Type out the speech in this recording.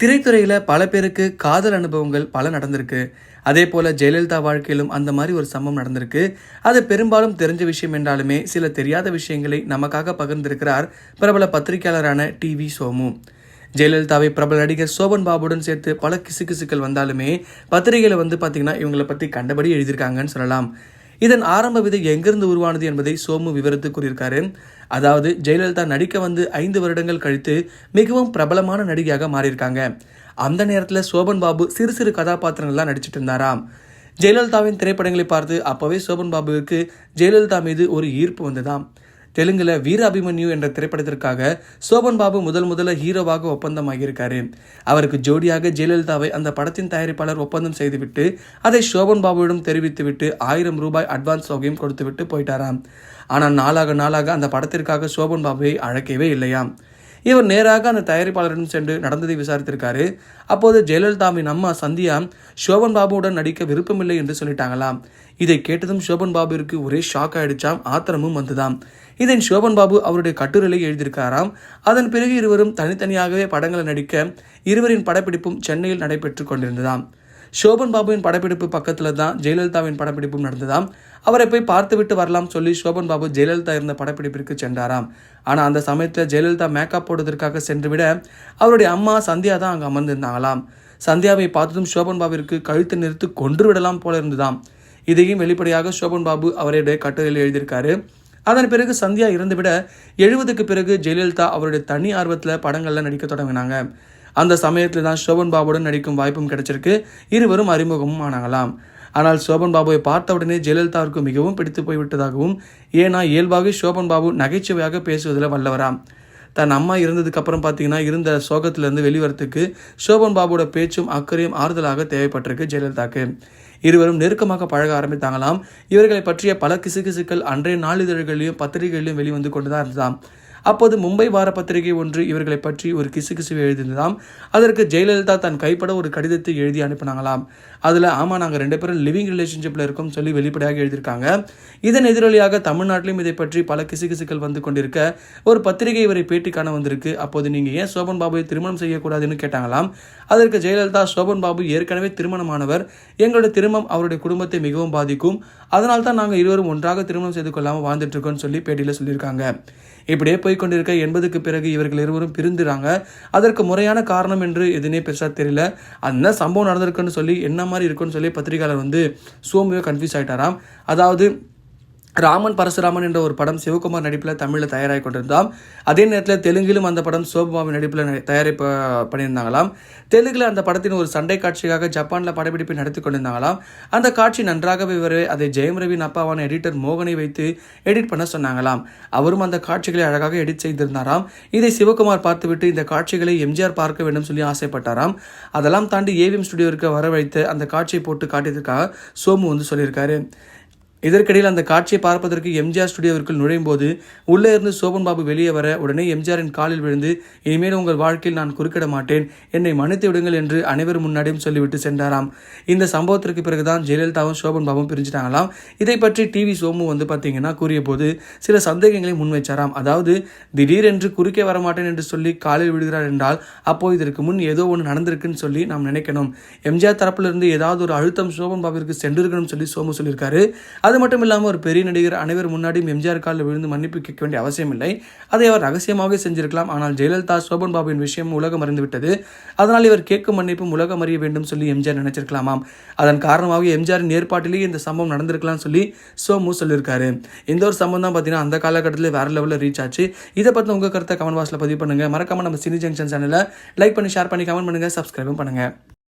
திரைத்துறையில் பல பேருக்கு காதல் அனுபவங்கள் பல நடந்திருக்கு. அதே போல் ஜெயலலிதா வாழ்க்கையிலும் அந்த மாதிரி ஒரு சம்பவம் நடந்திருக்கு. அது பெரும்பாலும் தெரிஞ்ச விஷயம் என்றாலுமே சில தெரியாத விஷயங்களை நமக்காக பகிர்ந்திருக்கிறார் பிரபல பத்திரிகையாளரான டிவி சோமு. ஜெயலலிதாவை பிரபல நடிகர் சோபன் பாபுடன் சேர்த்து பல கிசுகிசுக்கள் வந்தாலுமே பத்திரிகையில் வந்து பார்த்திங்கன்னா இவங்களை பற்றி கண்டபடி எழுதியிருக்காங்கன்னு சொல்லலாம். இதன் ஆரம்ப விதை எங்கிருந்து உருவானது என்பதை சோமு விவரித்து கூறியிருக்காரு. அதாவது ஜெயலலிதா நடிக்க வந்து ஐந்து வருடங்கள் கழித்து மிகவும் பிரபலமான நடிகையாக மாறியிருக்காங்க. அந்த நேரத்தில் சோபன் பாபு சிறு சிறு கதாபாத்திரங்கள்லாம் நடிச்சிட்டு இருந்தாராம். ஜெயலலிதாவின் திரைப்படங்களை பார்த்து அப்போவே சோபன் பாபுவுக்கு ஜெயலலிதா மீது ஒரு ஈர்ப்பு வந்ததாம். தெலுங்குல வீர அபிமன்யு என்ற திரைப்படத்திற்காக சோபன் பாபு முதல் முதல்ல ஹீரோவாக ஒப்பந்தமாகியிருக்காரு. அவருக்கு ஜோடியாக ஜெயலலிதாவை அந்த படத்தின் தயாரிப்பாளர் ஒப்பந்தம் செய்துவிட்டு அதை சோபன் பாபுவிடம் தெரிவித்துவிட்டு ஆயிரம் ரூபாய் அட்வான்ஸ் தொகையும் கொடுத்துவிட்டு போயிட்டாராம். ஆனால் நாளாக நாளாக அந்த படத்திற்காக சோபன் பாபுவை அழைக்கவே இல்லையாம். இவர் நேராக அந்த தயாரிப்பாளரிடம் சென்று நடந்ததை விசாரித்திருக்காரு. அப்போது ஜெயலலிதாவின் அம்மா சந்தியா சோபன் பாபுவுடன் நடிக்க விருப்பமில்லை என்று சொல்லிட்டாங்களாம். இதை கேட்டதும் சோபன் பாபுவிற்கு ஒரே ஷாக் ஆயிடுச்சாம் ஆத்திரமும் வந்துதாம். இதை சோபன் பாபு அவருடைய கட்டுரையை எழுதியிருக்காராம். அதன் பிறகு இருவரும் தனித்தனியாகவே படங்களை நடிக்க இருவரின் படப்பிடிப்பும் சென்னையில் நடைபெற்று கொண்டிருந்ததாம். சோபன் பாபுவின் படப்பிடிப்பு பக்கத்தில் தான் ஜெயலலிதாவின் படப்பிடிப்பும் நடந்ததாம். அவரை போய் பார்த்துவிட்டு வரலாம் சொல்லி சோபன் பாபு ஜெயலலிதா இருந்த படப்பிடிப்பிற்கு சென்றாராம். ஆனால் அந்த சமயத்தில் ஜெயலலிதா மேக்கப் போடுவதற்காக சென்று விட அவருடைய அம்மா சந்தியா தான் அங்கே அமர்ந்திருந்தாங்களாம். சந்தியாவை பார்த்ததும் சோபன் பாபுவிற்கு கழுத்து நிறுத்து கொன்று விடலாம் போல இருந்துதாம். இதையும் வெளிப்படையாக சோபன் பாபு அவருடைய கட்டுரையில் எழுதியிருக்காரு. அதன் பிறகு சந்தியா இறந்துவிட எழுபதுக்கு பிறகு ஜெயலலிதா அவருடைய தனி ஆர்வத்தில் படங்களில் நடிக்க தொடங்கினாங்க. அந்த சமயத்தில் தான் சோபன் பாபுடன் நடிக்கும் வாய்ப்பும் கிடைச்சிருக்கு. இருவரும் அறிமுகமும் ஆனாங்களாம். ஆனால் சோபன் பாபுவை பார்த்தவுடனே ஜெயலலிதாவிற்கு மிகவும் பிடித்து போய்விட்டதாகவும் ஏன்னா இயல்பாகவே சோபன் பாபு நகைச்சுவையாக பேசுவதில் வல்லவராம். தன் அம்மா இருந்ததுக்கு அப்புறம் பார்த்தீங்கன்னா இருந்த சோகத்திலிருந்து வெளிவரத்துக்கு சோபன் பாபுவோட பேச்சும் அக்கறையும் ஆறுதலாக தேவைப்பட்டிருக்கு ஜெயலலிதாக்கு. இருவரும் நெருக்கமாக பழக ஆரம்பித்தாங்களாம். இவர்களை பற்றிய பல கிசுகிசுக்கள் அன்றைய நாளிதழ்களிலும் பத்திரிகைகளிலும் வெளிவந்து கொண்டுதான் இருந்ததாம். அப்போது மும்பை வார பத்திரிகை ஒன்று இவர்களை பற்றி ஒரு கிசுகிசு எழுதியிருந்ததாம். அதற்கு ஜெயலலிதா தன் கைப்பட ஒரு கடிதத்தை எழுதி அனுப்பினாங்களாம். அதில் ஆமாம் நாங்கள் ரெண்டு பேரும் லிவிங் ரிலேஷன்ஷிப்பில் இருக்கோம் சொல்லி வெளிப்படையாக எழுதியிருக்காங்க. இதன் எதிரொலியாக தமிழ்நாட்டிலும் இதை பற்றி பல கிசுகிசுக்கள் வந்து கொண்டிருக்க ஒரு பத்திரிகை இவரை பேட்டி காண வந்திருக்கு. அப்போது நீங்கள் ஏன் சோபன் பாபுவை திருமணம் செய்யக்கூடாதுன்னு கேட்டாங்களாம். அதற்கு ஜெயலலிதா சோபன் பாபு ஏற்கனவே திருமணமானவர். எங்களுடைய திருமணம் அவருடைய குடும்பத்தை மிகவும் பாதிக்கும். அதனால் தான் நாங்கள் இருவரும் ஒன்றாக திருமணம் செய்து கொள்ளாமல் வாழ்ந்துட்டு இருக்கோம்னு சொல்லி பேட்டியில் சொல்லியிருக்காங்க. இப்படியே போய் கொண்டிருக்க எண்பதுக்கு பிறகு இவர்கள் இருவரும் பிரிந்துறாங்க அதற்கு முறையான காரணம் என்று எதுனே பெருசாக தெரியல. அந்த சம்பவம் நடந்திருக்குன்னு சொல்லி என்ன மாதிரி இருக்குன்னு சொல்லி பத்திரிகையாளர் வந்து சோமுவே கன்ஃபியூஸ் ஆகிட்டாராம் அதாவது ராமன் பரசுராமன் என்ற ஒரு படம் சிவகுமார் நடிப்பில் தமிழில் தயாராகி கொண்டிருந்தோம் அதே நேரத்தில் தெலுங்கிலும் அந்த படம் சோபமாவின் நடிப்பில் தயாரிப்பு பண்ணியிருந்தாங்களாம். தெலுங்கில் அந்த படத்தின் ஒரு சண்டை காட்சிக்காக ஜப்பானில் படப்பிடிப்பை நடத்தி கொண்டிருந்தாங்களாம். அந்த காட்சி நன்றாகவே வரவே அதை ஜெயம் ரவின் அப்பாவான எடிட்டர் மோகனை வைத்து எடிட் பண்ண சொன்னாங்களாம். அவரும் அந்த காட்சிகளை அழகாக எடிட் செய்திருந்தாராம். இதை சிவகுமார் பார்த்துவிட்டு இந்த காட்சிகளை எம்ஜிஆர் பார்க்க வேண்டும் சொல்லி ஆசைப்பட்டாராம். அதெல்லாம் தாண்டி ஏவிஎம் ஸ்டுடியோவிற்கு வரவழைத்து அந்த காட்சியை போட்டு காட்டியதற்காக சோமு வந்து சொல்லியிருக்காரு. இதற்கிடையில் அந்த காட்சியை பார்ப்பதற்கு எம்ஜிஆர் ஸ்டுடியோவிற்குள் நுழையும் போது உள்ளே இருந்து சோபன் பாபு வெளியே வர உடனே எம்ஜிஆரின் காலில் விழுந்து இனிமேல் உங்கள் வாழ்க்கையில் நான் குறுக்கிட மாட்டேன் என்னை மன்னித்து விடுங்கள் என்று அனைவர் முன்னாடியும் சொல்லிவிட்டு சென்றாராம். இந்த சம்பவத்திற்கு பிறகுதான் ஜெயலலிதாவும் சோபன் பாபும் பிரிஞ்சிட்டாங்களாம். இதை பற்றி டிவி சோமு வந்து பார்த்தீங்கன்னா கூறிய போது சில சந்தேகங்களை முன்வைச்சாராம். அதாவது திடீரென்று குறுக்கே வரமாட்டேன் என்று சொல்லி காலில் விடுகிறார் என்றால் அப்போ இதற்கு முன் ஏதோ ஒன்று நடந்திருக்குன்னு சொல்லி நாம் நினைக்கணும். எம்ஜிஆர் தரப்பிலிருந்து ஏதாவது ஒரு அழுத்தம் சோபன் பாபுவிற்கு சென்றிருக்கணும் சொல்லி சோமு சொல்லியிருக்காரு. அது அது மட்டும் இல்லாமல் ஒரு பெரிய நடிகர் அனைவர் முன்னாடியும் எம்ஜிஆர் காலில் விழுந்து மன்னிப்பு கேட்க வேண்டிய அவசியம் இல்லை அதை அவர் ரகசியமாக செஞ்சிருக்கலாம். ஆனால் ஜெயலலிதா சோபன் பாபுவின் விஷயம் உலகம் அறிந்துவிட்டது. அதனால் இவர் கேட்கும் மன்னிப்பும் உலகம் அறிய வேண்டும் சொல்லி எம்ஜிஆர் நினைச்சிருக்கலாமாம். அதன் காரணமாக எம்ஜிஆரின் ஏற்பாட்டிலேயே இந்த சம்பவம் நடந்திருக்கலாம் சொல்லி சோமு சொல்லியிருக்காரு. இந்த ஒரு சம்பவம் தான் பார்த்தீங்கன்னா அந்த காலகட்டத்தில் வேற லெவலில் ரீச் ஆச்சு. இதை பற்றி உங்கள் கருத்தை கமெண்ட் பாக்ஸில் பதிவு பண்ணுங்கள் மறக்காம நம்ம சினி ஜங்ஷன் சேனலை லைக் பண்ணி ஷேர் பண்ணி கமெண்ட் பண்ணுங்கள் சப்ஸ்கிரைபும் பண்ணுங்கள்